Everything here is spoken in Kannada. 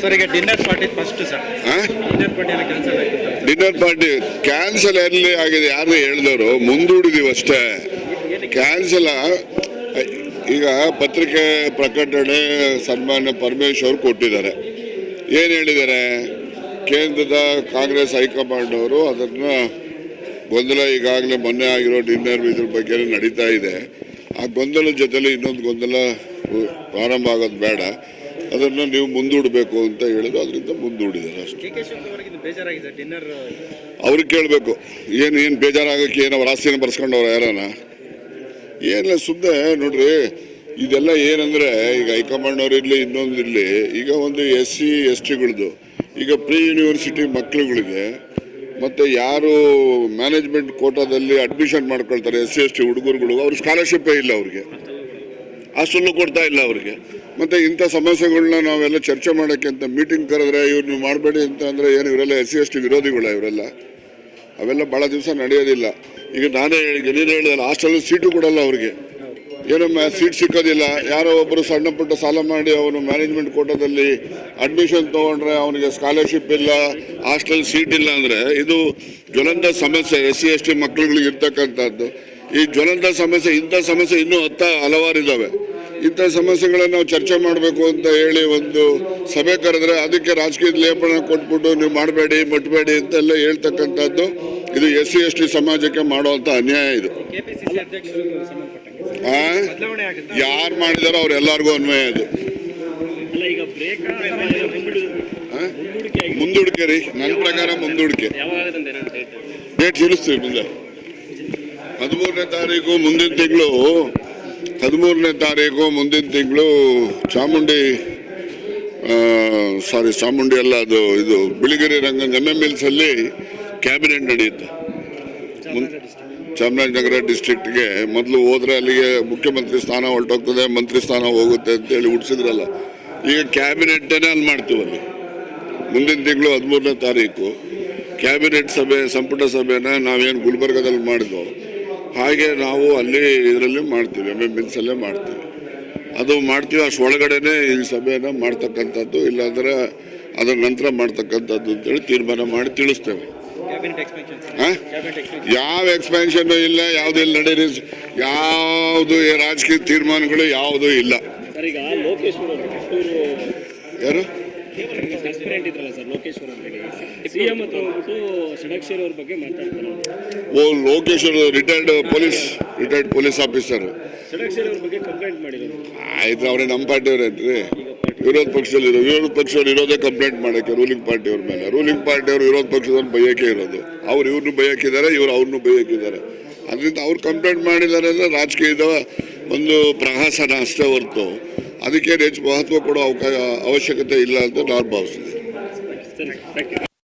ಸರ್ ಈಗ dinner party first sir dinner party ಎಲ್ಲ ಕ್ಯಾನ್ಸಲ್ ಆಗಿದೆ ಡಿನ್ನರ್ ಪಾರ್ಟಿ ಕ್ಯಾನ್ಸಲ್ ಎಲ್ಲಿ ಆಗಿದೆ ಯಾರು ಹೇಳಿದವರು? ಮುಂದೂಡಿದೀವಿ ಅಷ್ಟೇ. ಕ್ಯಾನ್ಸಲ್ ಈಗ ಪತ್ರಿಕೆ ಪ್ರಕಟಣೆ ಸನ್ಮಾನ್ಯ ಪರಮೇಶ್ವರ್ ಕೊಟ್ಟಿದ್ದಾರೆ. ಏನು ಹೇಳಿದ್ದಾರೆ? ಕೇಂದ್ರದ ಕಾಂಗ್ರೆಸ್ ಹೈಕಮಾಂಡ್ ಅವರು ಅದನ್ನ ಗೊಂದಲ ಈಗಾಗಲೇ ಮೊನ್ನೆ ಆಗಿರೋ ಡಿನ್ನರ್ ಇದ್ರ ಬಗ್ಗೆ ನಡೀತಾ ಇದೆ. ಆ ಗೊಂದಲದ ಜೊತೆಲಿ ಇನ್ನೊಂದು ಗೊಂದಲ ಪ್ರಾರಂಭ ಆಗೋದು ಬೇಡ. ಅದನ್ನು ನೀವು ಮುಂದೂಡಬೇಕು ಅಂತ ಹೇಳಿದ್ರು ಅದರಿಂದ ಮುಂದೂಡಿದ್ದಾರೆ ಅಷ್ಟೇ. ಅವ್ರಿಗೆ ಕೇಳಬೇಕು. ಏನು ಏನು ಬೇಜಾರಾಗೋಕ್ಕೆ ಏನು ಅವ್ರ ಆಸ್ತಿನ ಬರ್ಸ್ಕೊಂಡವ್ರ ಯಾರನ ಏನಿಲ್ಲ ಸುಮ್ಮನೆ ನೋಡ್ರಿ ಇದೆಲ್ಲ ಏನಂದರೆ ಈಗ ಹೈಕಮಾಂಡ್ನವ್ರು ಇರಲಿ ಇನ್ನೊಂದು ಇರಲಿ ಈಗ ಒಂದು ಎಸ್ ಸಿ ಎಸ್ ಟಿಗಳದ್ದು ಈಗ ಪ್ರೀ ಯೂನಿವರ್ಸಿಟಿ ಮಕ್ಕಳುಗಳಿಗೆ ಮತ್ತು ಯಾರು ಮ್ಯಾನೇಜ್ಮೆಂಟ್ ಕೋಟಾದಲ್ಲಿ ಅಡ್ಮಿಷನ್ ಮಾಡ್ಕೊಳ್ತಾರೆ ಎಸ್ ಸಿ ಎಸ್ ಟಿ ಹುಡುಗರುಗಳು ಅವ್ರಿಗೆ ಸ್ಕಾಲರ್ಶಿಪ್ಪೇ ಇಲ್ಲ ಅವ್ರಿಗೆ. ಅಷ್ಟನ್ನು ಕೊಡ್ತಾ ಇಲ್ಲ ಅವ್ರಿಗೆ. ಮತ್ತು ಇಂಥ ಸಮಸ್ಯೆಗಳನ್ನ ನಾವೆಲ್ಲ ಚರ್ಚೆ ಮಾಡೋಕ್ಕೆ ಅಂತ ಮೀಟಿಂಗ್ ಕರೆದ್ರೆ ಇವ್ರು ನೀವು ಮಾಡಬೇಡಿ ಅಂತ ಅಂದರೆ ಏನು ಇವರೆಲ್ಲ ಎಸ್ ಸಿ ಎಸ್ ಟಿ ವಿರೋಧಿಗಳ ಇವರೆಲ್ಲ? ಅವೆಲ್ಲ ಭಾಳ ದಿವಸ ನಡೆಯೋದಿಲ್ಲ. ಈಗ ನಾನೇ ಹೇಳಿ ನೀನು ಹೇಳಿದಲ್ಲ ಹಾಸ್ಟೆಲ್ ಸೀಟು ಕೊಡಲ್ಲ ಅವ್ರಿಗೆ. ಏನೋ ಸೀಟ್ ಸಿಕ್ಕೋದಿಲ್ಲ. ಯಾರೋ ಒಬ್ಬರು ಸಣ್ಣ ಪುಟ್ಟ ಸಾಲ ಮಾಡಿ ಅವನು ಮ್ಯಾನೇಜ್ಮೆಂಟ್ ಕೋಟಾದಲ್ಲಿ ಅಡ್ಮಿಷನ್ ತೊಗೊಂಡ್ರೆ ಅವನಿಗೆ ಸ್ಕಾಲರ್ಶಿಪ್ ಇಲ್ಲ ಹಾಸ್ಟೆಲ್ ಸೀಟ್ ಇಲ್ಲ ಅಂದರೆ ಇದು ಜ್ವಲಂತ ಸಮಸ್ಯೆ ಎಸ್ ಸಿ ಎಸ್ ಟಿ ಮಕ್ಕಳುಗಳಿಗೆ ಇರ್ತಕ್ಕಂಥದ್ದು. ಈ ಜ್ವಲಂತ ಸಮಸ್ಯೆ ಇಂಥ ಸಮಸ್ಯೆ ಇನ್ನೂ ಹತ್ತ ಹಲವಾರು ಇದ್ದಾವೆ ಇಂಥ ಸಮಸ್ಯೆಗಳನ್ನು ನಾವು ಚರ್ಚೆ ಮಾಡಬೇಕು ಅಂತ ಹೇಳಿ ಒಂದು ಸಭೆ ಕರೆದ್ರೆ ಅದಕ್ಕೆ ರಾಜಕೀಯದ ಲೇಪನ ಕೊಟ್ಬಿಟ್ಟು ನೀವು ಮಾಡಬೇಡಿ ಮುಟ್ಬೇಡಿ ಅಂತೆಲ್ಲ ಹೇಳ್ತಕ್ಕಂಥದ್ದು ಇದು ಎಸ್ ಸಿ ಎಸ್ ಟಿ ಸಮಾಜಕ್ಕೆ ಮಾಡುವಂಥ ಅನ್ಯಾಯ ಇದು. ಯಾರು ಮಾಡಿದಾರೋ ಅವ್ರೆಲ್ಲರಿಗೂ ಅನ್ವಯ ಇದು ಮುಂದೂಡಿಕೆ ರೀ ನನ್ನ ಪ್ರಕಾರ ಮುಂದೂಡಿಕೆ. ಡೇಟ್? ತಿಳಿಸ್ತೀವಿ ಮುಂದೆ. ಹದಿಮೂರನೇ ತಾರೀಕು ಮುಂದಿನ ತಿಂಗಳು. ಹದಿಮೂರನೇ ತಾರೀಕು ಮುಂದಿನ ತಿಂಗಳು ಚಾಮುಂಡಿ ಸಾರಿ ಚಾಮುಂಡಿ ಅಲ್ಲ, ಅದು, ಇದು Biligiri Ranga M M hills ಅಲ್ಲಿ ಕ್ಯಾಬಿನೆಟ್ ನಡೆಯುತ್ತೆ ಚಾಮರಾಜನಗರ ಡಿಸ್ಟ್ರಿಕ್ಟ್ಗೆ ಮೊದಲು ಹೋದ್ರೆ ಅಲ್ಲಿಗೆ ಮುಖ್ಯಮಂತ್ರಿ ಸ್ಥಾನ ಹೊರಟೋಗ್ತದೆ, ಮಂತ್ರಿ ಸ್ಥಾನ ಹೋಗುತ್ತೆ ಅಂತೇಳಿ ಹುಡ್ಸಿದ್ರಲ್ಲ ಈಗ ಕ್ಯಾಬಿನೆಟ್ಟೇ ಅಲ್ಲಿ. ಮಾಡ್ತೀವಲ್ಲಿ ಮುಂದಿನ ತಿಂಗಳು ಹದಿಮೂರನೇ ತಾರೀಕು. ಕ್ಯಾಬಿನೆಟ್ ಸಭೆ, ಸಂಪುಟ ಸಭೆನ ನಾವೇನು ಗುಲ್ಬರ್ಗದಲ್ಲಿ ಮಾಡಿದ್ವು ಹಾಗೆ ನಾವು ಅಲ್ಲಿ ಇದರಲ್ಲಿ ಮಾಡ್ತೀವಿ ಎಂ ಎಂ ಅಲ್ಲೇ ಮಾಡ್ತೀವಿ. ಅದು ಮಾಡ್ತೀವಿ ಅಷ್ಟು ಒಳಗಡೆನೆ ಈ ಸಭೆಯನ್ನು ಮಾಡ್ತಕ್ಕಂಥದ್ದು ಇಲ್ಲಾಂದರೆ ಅದರ ನಂತರ ಮಾಡ್ತಕ್ಕಂಥದ್ದು ಅಂತೇಳಿ ತೀರ್ಮಾನ ಮಾಡಿ ತಿಳಿಸ್ತೇವೆ. ಎಕ್ಸ್ಪೆನ್ಷನ್ ಎಕ್ಸ್ಪೆನ್ಷನ್ ಯಾವ ಎಕ್ಸ್ಪ್ಯಾನ್ಷನ್ ಇಲ್ಲ ಯಾವುದು ಇಲ್ಲ ನಡೀರಿ ಯಾವುದು ರಾಜಕೀಯ ತೀರ್ಮಾನಗಳು ಯಾವುದೂ ಇಲ್ಲ. ಯಾರು? ಓ Lokeshwar retired police retired police officer ಆಯ್ತು ಅವರೇ ನಮ್ಮ ಪಾರ್ಟಿಯವ್ರೇನ್ರಿ ವಿರೋಧ ಪಕ್ಷದಲ್ಲಿ ವಿರೋಧ ಪಕ್ಷದವ್ರು ಇರೋದೇ ಕಂಪ್ಲೇಂಟ್ ಮಾಡೋಕ್ಕೆ ರೂಲಿಂಗ್ ಪಾರ್ಟಿಯವ್ರ ಮೇಲೆ. ರೂಲಿಂಗ್ ಪಾರ್ಟಿಯವರು ವಿರೋಧ ಪಕ್ಷದವ್ರು ಬೈಯಕ್ಕೆ ಇರೋದು. ಅವ್ರು ಇವ್ರನ್ನೂ ಬಯಕಿದ್ದಾರೆ ಇವ್ರು ಅವ್ರನ್ನೂ ಬಯಕಿದ್ದಾರೆ. ಅದರಿಂದ ಅವ್ರು ಕಂಪ್ಲೇಂಟ್ ಮಾಡಿದ್ದಾರೆ ಅಂದರೆ ರಾಜಕೀಯದ ಒಂದು ಪ್ರಹಸನ ಅಷ್ಟೇ ಹೊರತು. ಅದಕ್ಕೆ ಹೆಚ್ಚು ಮಹತ್ವ ಕೊಡೋ ಅವಕಾಶ ಅವಶ್ಯಕತೆ ಇಲ್ಲ ಅಂತ ನಾನು ಭಾವಿಸ್ತೀನಿ.